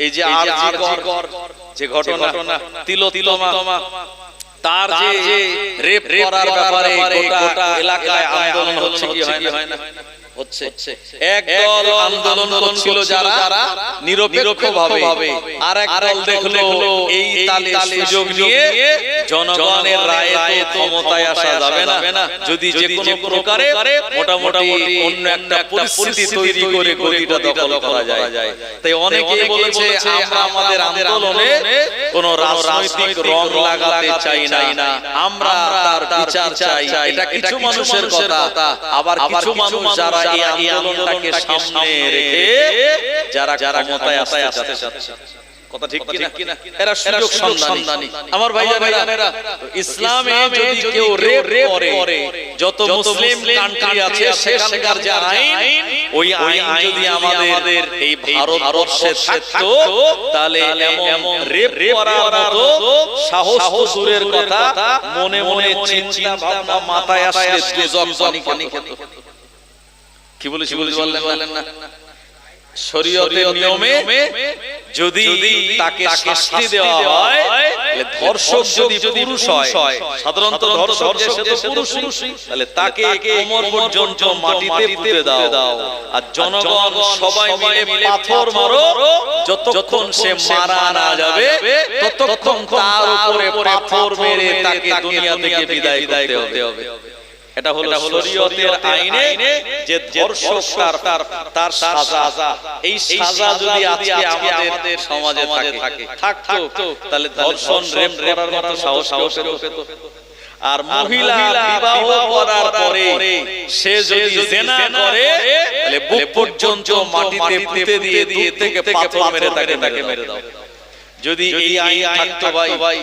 এই যে আর কর যে ঘটনা তিলো তিলোমা তার যে রেপ করার ব্যাপারে গোটা এলাকায় আন্দোলন হচ্ছে কি হয় না? হচ্ছে। একদল আন্দোলন করছিল যারা নিরপেক্ষ আর এক দল দেখল এই তালে সুযোগ নিয়ে জনগণের রায়ে ক্ষমতায় আসা যাবে না। যদি যে কোনো প্রকারে মোটামুটি অন্য একটা পরিস্থিতি তৈরি করে গদিটা দখল করা যায়। তাই অনেকেই বলেছে আমরা আমাদের আন্দোলনে কোন রাজনৈতিক রং লাগাতে চাই না। আমরা তার বিচার চাই। এটা কিছু মানুষের কথা। আবার কিছু মানুষ যারা এই আন্দোলনটাকে সামনে রেখে যারা যারা ক্ষমতায় আসতে চাচ্ছে। কথা ঠিক কিনা? এরা সুযোগ সন্ধানী। আমার ভাইজানেরা ইসলামে যদি কেউ রেপ করে যত মুসলিম কান্ট্রি আছে সেখানকার যে আইন ওই আইন যদি আমাদের এই ভারতবর্ষে থাকতো তাহলে এমন রেপ করার মতো সাহস দূরের কথা মনে মনে চিন্তা ভাবনা মাথায় আসলে দুজক পানি খেত। কি বলেছি বললেন না শরীয়তের নিয়মে যদি তাকে শাস্তি দেওয়া হয় ধর্ষক যদি পুরুষ হয় সাধারণত ধর্ষক যে সে তাহলে তাকে কোমর পর্যন্ত মাটিতে পুঁতে দাও। আর জনগণ সবাই মিলে পাথর মারো যতক্ষণ সে মারা না যাবে ততক্ষণ তার উপরে পাথর মেরে তাকে দুনিয়া থেকে বিদায় হবে। এটা হলো শরীয়তের আইনে যে ধর্ষক তার তার সাজা। এই সাজা যদি আজকে আমাদের সমাজে থাকে। থাকতো তাহলে ধর্ষণ রেপ করার মতো সাহস সাহস পেত। আর মহিলা বিবাহ করার পরে সে যদি জেনা করে তাহলে বুক পর্যন্ত মাটিতে পুঁতে দিয়ে দিয়ে থেকে পাথর মেরে তাকে তাকে মেরে দাও। যদি এই আইন থাকতো ভাই।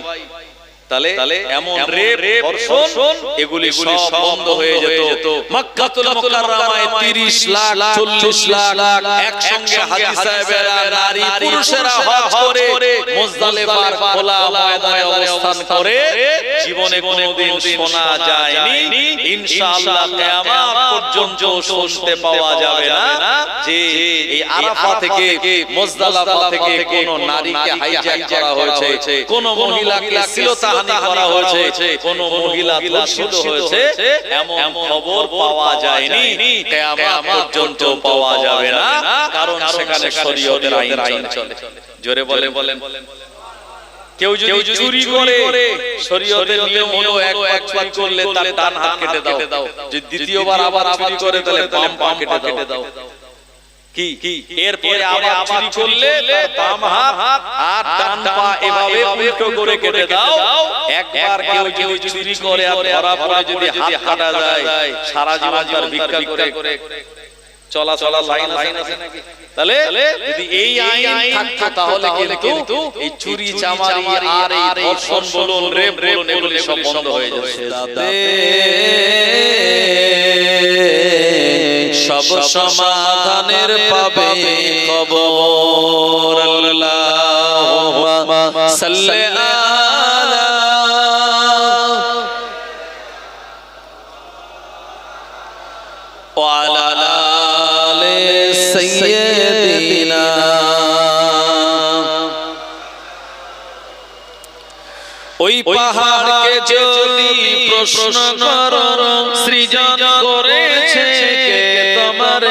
তাহলে এমন রেপ ধর্ষণ এগুলি সব বন্ধ হয়ে যেত। মক্কাতুল মুকাররমায় 30 লাখ 40 লাখ একসঙ্গে হাজী সাহেবেরা নারী পুরুষেরা হজ করে। মুজদালিফার খোলা ময়দানে অবস্থান করে জীবনে কোনোদিন শোনা যায়নি। ইনশাআল্লাহ কিয়ামত পর্যন্ত শুনতে পাওয়া যাবে না যে এই আরাফা থেকে মুজদালিফা থেকে কোন নারীকে হাইজ্যাক করা হয়েছে। কোন মহিলাকে শ্লীলতা হানি করা হয়েছে। কোন মহিলা ধর্ষিত হয়েছে। এমন খবর পাওয়া যায়নি। কিয়ামত পর্যন্ত পাওয়া যাবে না। কারণ সেখানে শরীয়তের আইন চলে। জোরে বলে বলেন। কেউ যদি চুরি করে শরীয়তের নিয়ম হলো এক একবার করলে তার ডান হাত কেটে দাও। যদি দ্বিতীয়বার আবার চুরি করে তাহলে বাম পা কেটে দাও। কি? কি? এরপরে আবার চুরি করলে বাম হাত আর ডান পা এভাবে উল্টো করে কেটে দাও। একবার কেউ কেউ চুরি করে আর ধরা পড়ে যদি হাত কাটা যায় সারা জীবন তার ভিক্ষা করে। চলা চলা লাইন লাইন আছে নাকি? তাহলে যদি এই আইন থাকতো তাহলে কিন্তু এই চুরি চামারি আর এই ধর্ষণ বলুন রেপ বলুন এগুলো সব বন্ধ হয়ে যাবে সব সমাধানের পাবে খবর পাহাড়কে যদি প্রশ্ন করো, সৃজন করেছে কে তোমার?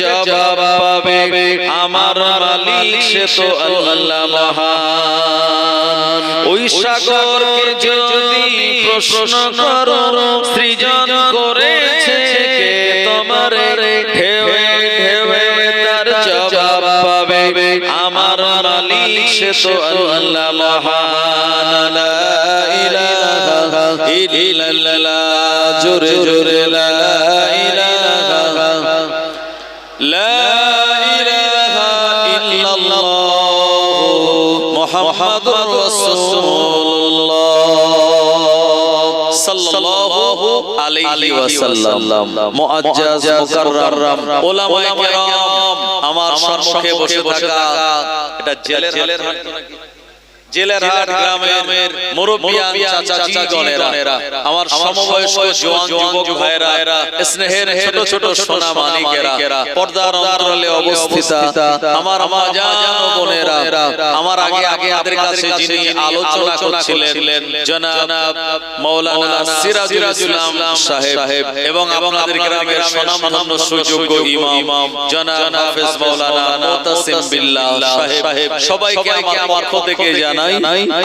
জবাব পাবে। আমার মালিক সে তো আল্লাহ মহান। ওই সাগরকে যদি প্রশ্ন করো, সৃজন করেছে কে তোমার? মালিক সে তো আল্লাহ মহান লা ইলাহা ইল্লাল্লাহ জোরে জোরে লা ইলাহা লা ইলাহা ইল্লাল্লাহ মুহাম্মাদুর রাসূলুল্লাহ সাল্লাল্লাহু আলাইহি ওয়াসাল্লাম মুআজ্জাজ মুকাররম উলামায়ে কেরাম আমার সম্মুখে বসে থাকা এটা জেলের জেলের গ্রামের মুরব্বিয়ান আমার সমবয়স্ক জওয়ান যুবক ভাইরা স্নেহের ছোট ছোট সোনা মানিকেরা পর্দার অন্তরালে অবস্থিত। আমার মা জান বোনেরা। আমার আগে আগে আমাদের কাছে যিনি আলোচনা করছিলেন জনাব মাওলানা সিরাজুল ইসলাম সাহেব এবং আপনাদের গ্রামের স্বনামধন্য সুযোগ্য ইমাম জনাব হাফেজ মাওলানা মুতাসিম বিল্লাহ সাহেব। সবাইকে আমার পক্ষ থেকে জানাই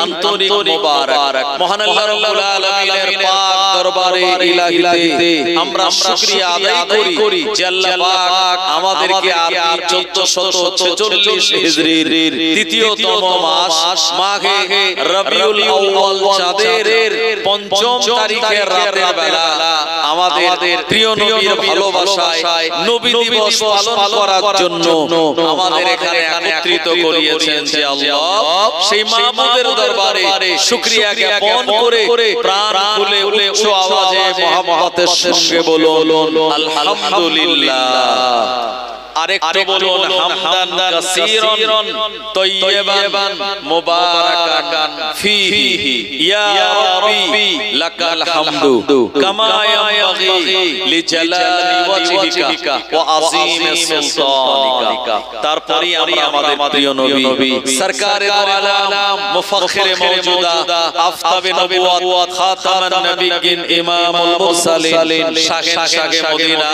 আন্তরিক মোবারক। মহান আল্লাহ রাব্বুল আলামিনের পাক দরবারে ইলাহিতে আমরা শুকরিয়া আদায় করি। যে আল্লাহ পাক আমাদেরকে আপনি 1446 হিজরির তৃতীয়তম মাস মাঘে রবিউল আউয়াল চাঁদের পঞ্চম তারিখের রাতের বেলা আমাদের প্রিয় নবীর ভালোবাসায় নবী দিবস পালন করার জন্য আমাদের এখানে একত্রিত করিয়েছেন যে আল্লাহ। সেই মাহমুদের দরবারে শুকরিয়া জ্ঞাপন করে প্রাণ খুলে উচ্চ আওয়াজে মহামহতের সঙ্গে বলুন আলহামদুলিল্লাহ। আরেকটু বলুন হামদান কাসীরান তাইয়্যিবান মুবারাকান ফীহি। ইয়া রাব্বি লাকাল হামদু। কামা তারপরে আমরা আমাদের প্রিয় নবী। সরকারে দো আলাম মুফাখিরে মাওজুদা আফতাবে নবুওয়াত খাতামান নবিয়্যিন ইমামুল মুরসালিন শাহে শাহে মদিনা।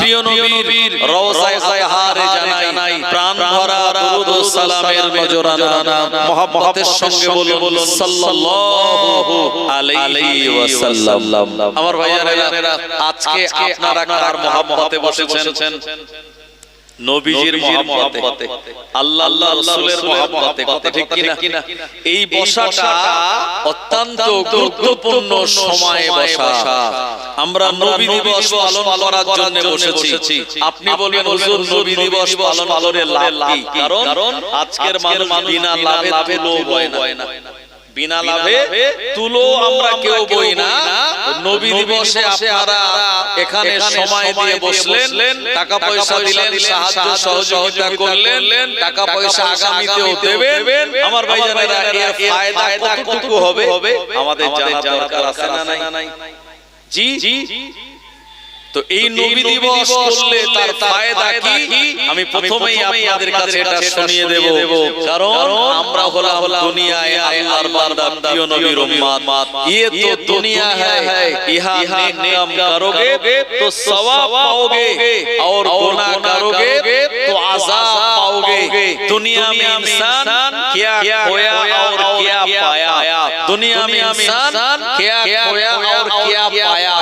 প্রিয় নবীর রওজায়ে হারে জানাই প্রাণ ভরা দরুদ ও সালামের নজরানা। মোহাম্মতের সঙ্গে বলুন সাল্লাল্লাহু আলাইহি ওয়াসাল্লাম। আমার ভাইয়ারা আজকে আপনারা কার বসেছেন? নবীজির মহব্বতে। আল্লাহ আল্লাহ রাসূলের মহব্বতে। কথা ঠিক কিনা? এই বসাটা অত্যন্ত গুরুত্বপূর্ণ সময়ে বসা। আমরা নবী দিবস পালন করার জন্য বসেছি। আপনি বলবেন হুজুর নবী দিবস পালন পালনের লাভ কি? কারণ আজকের মানুষ বিনা লাভে তুলো বয় না। বিনা লাভে তুলো আমরা কেউ বই না। নবী দিবসে আপনারা এখানে সময় দিয়ে বসলেন টাকা পয়সা দিলেন সাহায্য সহযোগিতা করলেন টাকা পয়সা আগামীতেও দেবেন। আমার ভাই ভাইজানেরা এর ফায়দা কতটুকু হবে? আমাদের জানা দরকার আছে না নাই? জি। তো এই নবী দিবস করলে তার ফায়দা কি আমি প্রথমেই আপনাদের কাছে এটা শুনিয়ে দেব কারণ আমরা হলাম দুনিয়ায় আল্লাহর বান্দা প্রিয় নবীর উম্মত ये तो दुनिया है यहाँ नेक काम करोगे तो सवाब पाओगे और गुनाह करोगे तो अजाब पाओगे दुनिया में इंसान क्या खोया और क्या पाया दुनिया में इंसान क्या खोया और क्या पाया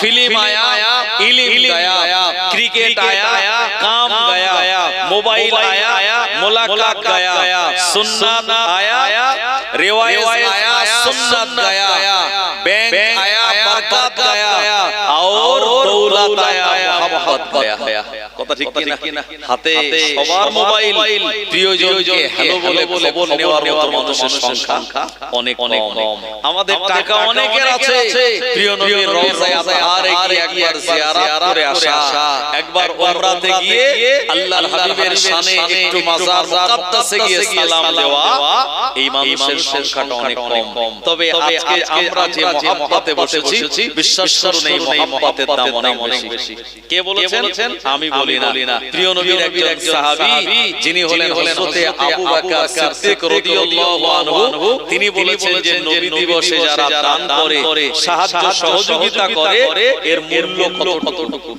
फ़िल्म आया, इलिम गया, क्रिकेट आया, काम गया, मोबाइल आया, मुलाकात गया, सुन्नत आया, रिवायत आया, सुन्नत गया, बैंक आया, बरकत गया, और दौलत आया মোহাম্মত হ্যাঁ, হ্যাঁ, হ্যাঁ, কথা ঠিক কিনা? হাতে সবার মোবাইল প্রিয়জনকে হ্যালো বলে বলে খবর নেওয়ার মতো মানুষের সংখ্যা অনেক অনেক কম। আমাদের টাকা অনেকের আছে। প্রিয় নবীর রওজায় আতাহার গিয়ে একবার জিয়ারত করে আসা। একবার ওমরাতে গিয়ে আল্লাহর হাবিবের শানে একটু মাজার মুকাদ্দাসে গিয়ে সালাম দেওয়া। এই মানুষের সংখ্যাটা অনেক কম। তবে আজকে আমরা যে মহাব্বতে বসেছি বিশ্বাস করুন এই মহাব্বতের দাম অনেক বেশি কে বলেছেন আমি বলি না। প্রিয় নবীর একজন সাহাবী যিনি হলেন হযরতে আবু বকর সিদ্দিক রাদিয়াল্লাহু আনহু তিনি বলেছেন যে নবী দিবসে যারা দান করে সাহায্য সহযোগিতা করে এর মূল্য কতটুকু?